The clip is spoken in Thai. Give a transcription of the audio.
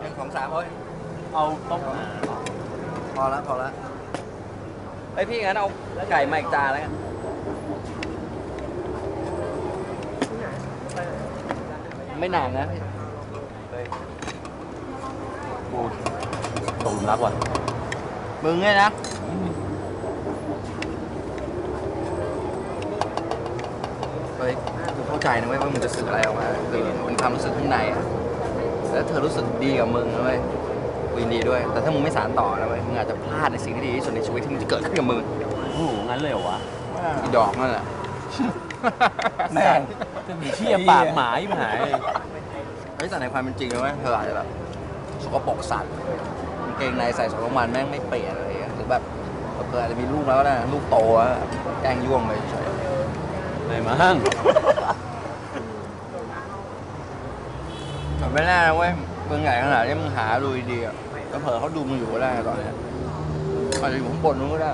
หนึ่งสองสามเฮ้ยเอาต้มพอแล้วพอแล้วไอยพี่งั้นเอาไก่มาอีกจานแล้วกันไม่นานนะพี่กูตกหลุมรักว่ะมึงเนี่ยนะเฮ้ยกูเข้าใจนะเว้ยว่ามึงจะสื่ออะไรออกมาคือเป็นความรู้สึกข้างในอะ แล้วเธอรู้สึกดีกับมึงนะเว้ยกูยินดีด้วย แต่ถ้ามึงไม่สานต่อนะเว้ยมึงอาจจะพลาดในสิ่งที่ดีที่สุดในชีวิตที่มันจะเกิดขึ้นกับมึงโอ้โหงั้นเลยเหรอวะอีดอกนั่นแหละแม่งจะมีเชี่ยปากหมายิ่งหายเลยเฮ้ยแต่ในความเป็นจริงนะเว้ยเธออาจจะแบบสกปรกสัตว์กางเกงในใส่สองสามวันแม่งไม่เปลี่ยนอะไรอย่างเงี้ยหรือแบบเธออาจจะมีลูกแล้วก็ได้ลูกโตแล้วแกล้งย่วงไปเฉยไหนมั้ง มันไม่แน่นะเว้ยมึงใหญ่ขนาดนี้มึงหาดูดีๆอะแล้วเผลอเขาดูมึงอยู่ก็ได้ตอนเนี้ยอาจจะอยู่ข้างบนนู้นก็ได้